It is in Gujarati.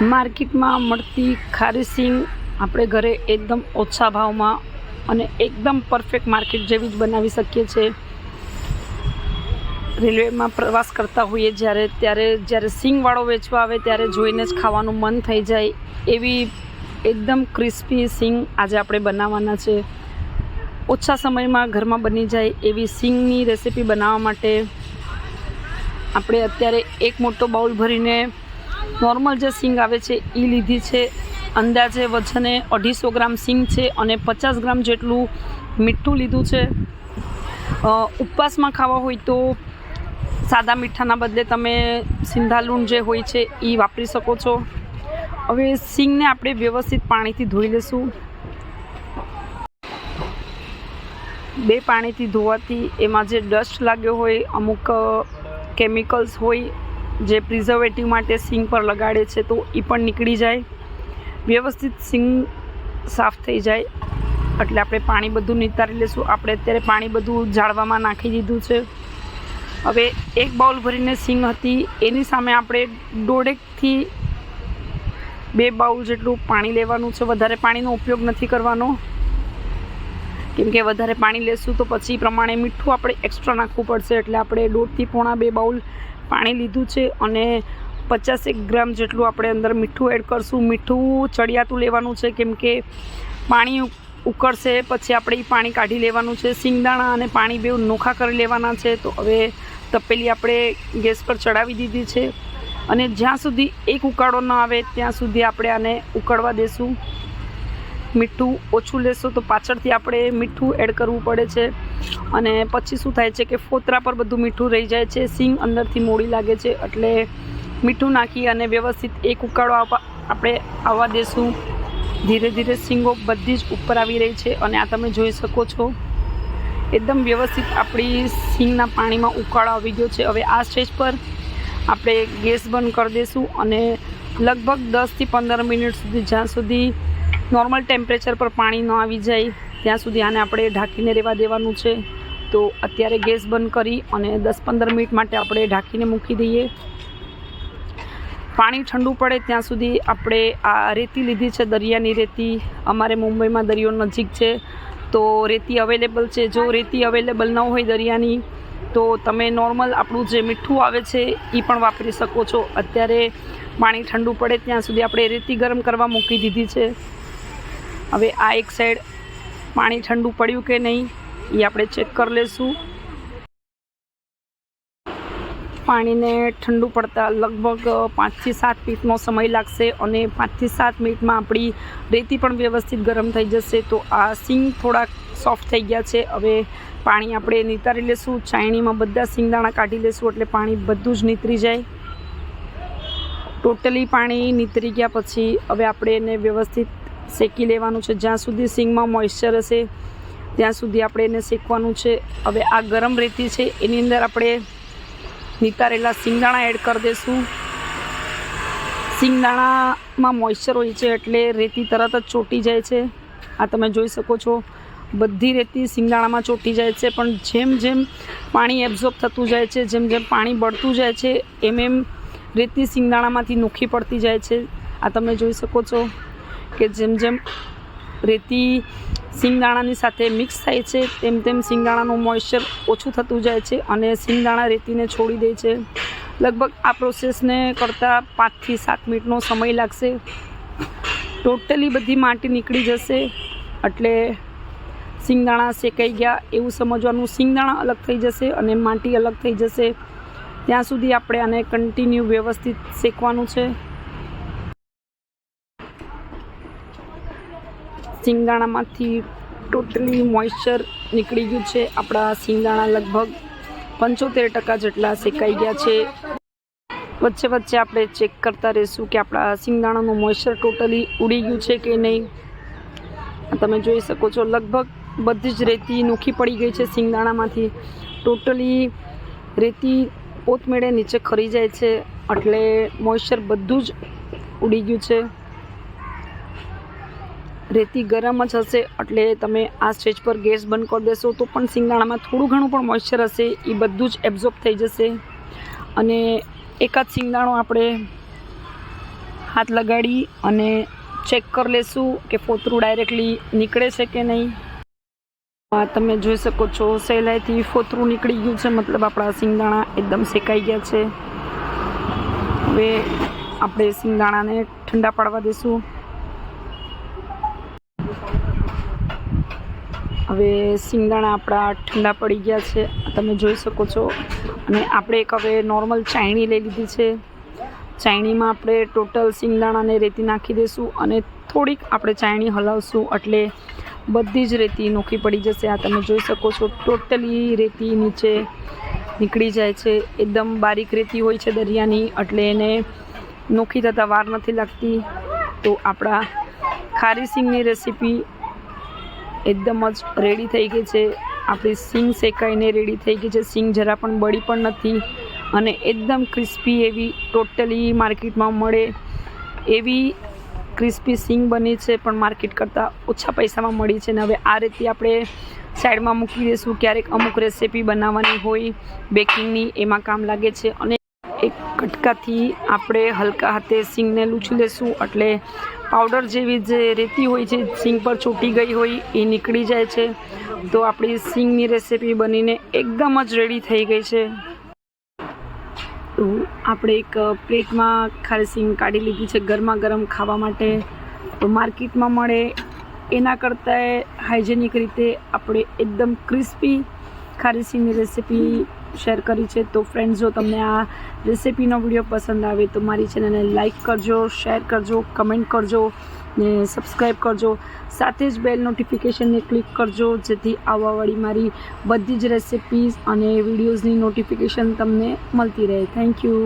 માર્કેટમાં મળતી ખારી સિંગ આપણે ઘરે એકદમ ઓછા ભાવમાં અને એકદમ પરફેક્ટ માર્કેટ જેવી જ બનાવી શકીએ છીએ રેલવેમાં પ્રવાસ કરતા હોઈએ જ્યારે, ત્યારે જ્યારે સિંગવાળો વેચવા આવે ત્યારે જોઈને જ ખાવાનું મન થઈ જાય. એવી એકદમ ક્રિસ્પી સિંગ આજે આપણે બનાવવાના છે. ઓછા સમયમાં ઘરમાં બની જાય એવી સિંગની રેસીપી બનાવવા માટે આપણે અત્યારે એક મોટો બાઉલ ભરીને નોર્મલ જે સિંગ આવે છે એ લીધી છે. અંદાજે વજને અઢીસો ગ્રામ સિંગ છે અને પચાસ ગ્રામ જેટલું મીઠું લીધું છે. ઉપવાસમાં ખાવા હોય તો સાદા મીઠાના બદલે તમે સિંધાલુણ જે હોય છે એ વાપરી શકો છો. હવે સિંગને આપણે વ્યવસ્થિત પાણીથી ધોઈ લઈશું બે પાણીથી ધોવાથી એમાં જે ડસ્ટ લાગ્યો હોય, અમુક કેમિકલ્સ હોય જે પ્રિઝર્વેટિવ માટે સિંગ પર લગાડે છે, તો એ પણ નીકળી જાય. વ્યવસ્થિત સિંગ સાફ થઈ જાય. એટલે આપણે પાણી બધું નિતારી લઈશું આપણે અત્યારે પાણી બધું જાળવામાં નાખી દીધું છે. હવે એક બાઉલ ભરીને સિંગ હતી. એની સામે આપણે દોઢેકથી બે બાઉલ જેટલું પાણી લેવાનું છે. વધારે પાણીનો ઉપયોગ નથી કરવાનો. કેમ કે વધારે પાણી લેશું તો પછી પ્રમાણે મીઠું આપણે એક્સ્ટ્રા નાખવું પડશે. એટલે આપણે દોઢથી પોણા બે બાઉલ પાણી લીધું છે અને પચાસેક ગ્રામ જેટલું આપણે અંદર મીઠું એડ કરશું. મીઠું ચડિયાતું લેવાનું છે કેમ કે પાણી ઉકળશે, પછી આપણે એ પાણી કાઢી લેવાનું છે. સિંગદાણા અને પાણી બે નોખા કરી લેવાના છે. તો હવે તપેલી આપણે ગેસ પર ચડાવી દીધી છે. અને જ્યાં સુધી એક ઉકાળો ન આવે, ત્યાં સુધી આપણે આને ઉકળવા દેશું. મીઠું ઓછું લેશો તો પાછળથી આપણે મીઠું એડ કરવું પડે છે. અને પછી શું થાય છે કે ફોતરા પર બધું મીઠું રહી જાય છે, સિંગ અંદરથી મોડી લાગે છે, એટલે મીઠું નાખી અને વ્યવસ્થિત એક ઉકાળો આપણે આવવા દેશું. ધીરે ધીરે સિંગો બધી જ ઉપર આવી રહી છે અને આ તમે જોઈ શકો છો. એકદમ વ્યવસ્થિત આપણી સિંગના પાણીમાં ઉકાળો આવી ગયો છે. હવે આ સ્ટેજ પર આપણે ગેસ બંધ કરી દઈશું અને લગભગ દસથી પંદર મિનિટ સુધી જ્યાં સુધી નોર્મલ ટેમ્પરેચર પર પાણી ન આવી જાય ત્યાં સુધી આને આપણે ઢાંકીને રહેવા દેવાનું છે. તો અત્યારે ગેસ બંધ કરી અને દસ પંદર મિનિટ માટે આપણે ઢાંકીને મૂકી દઈએ. પાણી ઠંડુ પડે ત્યાં સુધી આપણે આ રેતી લીધી છે, દરિયાની રેતી. અમારે મુંબઈમાં દરિયો નજીક છે. તો રેતી અવેલેબલ છે. જો રેતી અવેલેબલ ન હોય દરિયાની, તો તમે નોર્મલ આપણું જે મીઠું આવે છે એ પણ વાપરી શકો છો. અત્યારે પાણી ઠંડુ પડે ત્યાં સુધી આપણે રેતી ગરમ કરવા મૂકી દીધી છે. હવે આ એક સાઈડ પાણી ઠંડુ પડ્યું કે નહીં, એ આપણે ચેક કરી લઈશું પાણીને ઠંડુ પડતા લગભગ પાંચથી સાત મિનિટનો સમય લાગશે અને પાંચથી સાત મિનિટમાં આપણી રેતી પણ વ્યવસ્થિત ગરમ થઈ જશે તો આ સિંગ થોડાક સોફ્ટ થઈ ગયા છે. હવે પાણી આપણે નિતારી લેશું, ચાયણીમાં બધા સિંગદાણા કાઢી લેશું એટલે પાણી બધું જ નીતરી જાય. ટોટલી પાણી નીતરી ગયા પછી હવે આપણે એને વ્યવસ્થિત શેકી લેવાનું છે. જ્યાં સુધી સિંગમાં મોઇશ્ચર હશે, ત્યાં સુધી આપણે એને શેકવાનું છે. હવે આ ગરમ રેતી છે, એની અંદર આપણે નિતારેલા સિંગદાણા એડ કરી દઈશું સિંગદાણામાં મોઇશ્ચર હોય છે એટલે રેતી તરત જ ચોટી જાય છે. આ તમે જોઈ શકો છો. બધી રેતી સિંગદાણામાં ચોટી જાય છે, પણ જેમ જેમ પાણી એબ્ઝોર્બ થતું જાય છે, જેમ જેમ પાણી બળતું જાય છે, એમ એમ રેતી સિંગદાણામાંથી નોખી પડતી જાય છે. આ તમે જોઈ શકો છો. કે જેમ જેમ રેતી સિંગદાણાની સાથે મિક્સ થાય છે, તેમ તેમ સિંગદાણાનું મોઇશ્ચર ઓછું થતું જાય છે અને સિંગદાણા રેતીને છોડી દે છે. લગભગ આ પ્રોસેસને કરતાં પાંચથી સાત મિનિટનો સમય લાગશે. ટોટલી બધી માટી નીકળી જશે. એટલે સિંગદાણા શેકાઈ ગયા એવું સમજવાનું. સિંગદાણા અલગ થઈ જશે અને માટી અલગ થઈ જશે. ત્યાં સુધી આપણે આને કન્ટિન્યુ વ્યવસ્થિત શેકવાનું છે. સિંગદાણામાંથી ટોટલી મોઇશ્ચર નીકળી ગયું છે. આપણા સિંગદાણા લગભગ પંચોતેર ટકા જેટલા શેકાઈ ગયા છે. વચ્ચે વચ્ચે આપણે ચેક કરતા રહીશું કે આપણા સિંગદાણાનું મોઇશ્ચર ટોટલી ઉડી ગયું છે કે નહીં. તમે જોઈ શકો છો, લગભગ બધી જ રેતી નોખી પડી ગઈ છે સિંગદાણામાંથી ટોટલી રેતી પોતમેળે નીચે ખરી જાય છે. એટલે મોઇશ્ચર બધું જ ઉડી ગયું છે. રેતી ગરમ જ હશે, એટલે તમે આ સ્ટેજ પર ગેસ બંધ કરી દેશો તો પણ સિંગાણામાં થોડું ઘણું પણ મોઇશ્ચર હશે, એ બધું જ એબ્ઝોર્બ થઈ જશે. અને એકાદ સિંગાણો આપણે હાથ લગાડી અને ચેક કરી લેશું કે ફોતરું ડાયરેક્ટલી નીકળે છે કે નહીં. આ તમે જોઈ શકો છો, સહેલાઈથી ફોતરું નીકળી ગયું છે, મતલબ આપણા સિંગદાણા એકદમ શેકાઈ ગયા છે. હવે આપણે સિંગદાણાને ઠંડા પાડવા દઈશું હવે સિંગદાણા આપણા ઠંડા પડી ગયા છે, તમે જોઈ શકો છો. અને આપણે એક હવે નોર્મલ ચાયણી લઈ લીધી છે. ચાયણીમાં આપણે ટોટલ સિંગદાણાને રેતી નાખી દઈશું અને થોડીક આપણે ચાયણી હલાવશું એટલે બધી જ રેતી નોખી પડી જશે. આ તમે જોઈ શકો છો ટોટલી રેતી નીચે નીકળી જાય છે. એકદમ બારીક રેતી હોય છે દરિયાની, એટલે એને નોખી થતાં વાર નથી લાગતી. તો આપણા ખારી સિંગની રેસીપી એકદમ જ રેડી થઈ ગઈ છે. આપણી સિંગ શેકાઈને રેડી થઈ ગઈ છે. સિંગ જરા પણ બળી પણ નથી અને એકદમ ક્રિસ્પી એવી ટોટલી માર્કેટમાં મળે એવી ક્રિસ્પી સિંગ બની છે. પણ માર્કેટ કરતાં ઓછા પૈસામાં મળી છે ને હવે આ રીતે આપણે સાઈડમાં મૂકી દઈશું. ક્યારેક અમુક રેસીપી બનાવવાની હોય બેકિંગની એમાં કામ લાગે છે. અને એક કટકાથી આપણે હલકા હાથે સિંગને લૂછી લેશું. એટલે પાવડર જેવી જે રેતી હોય છે, સિંગ પર છૂટી ગઈ હોય, એ નીકળી જાય છે. તો આપણી સિંગની રેસીપી બનીને એકદમ જ રેડી થઈ ગઈ છે. તો આપણે એક પ્લેટમાં ખારી સિંગ કાઢી લીધી છે ગરમા ગરમ ખાવા માટે. તો માર્કેટમાં મળે. એના કરતાં હાઇજેનિક રીતે આપણે એકદમ ક્રિસ્પી ખારી સિંગની રેસીપી શેર કરી છે. તો ફ્રેન્ડ્સ જો તમને આ રેસિપીનો વીડિયો પસંદ આવે, તો મારી ચેનલને લાઇક કરજો શેર કરજો કમેન્ટ કરજો, ને સબસ્ક્રાઈબ કરજો. સાથે જ બેલ નોટિફિકેશનને ક્લિક કરજો, જેથી આવવાવાળી મારી બધી જ રેસિપીઝ અને વિડીયોઝની નોટિફિકેશન તમને મળતી રહે. Thank you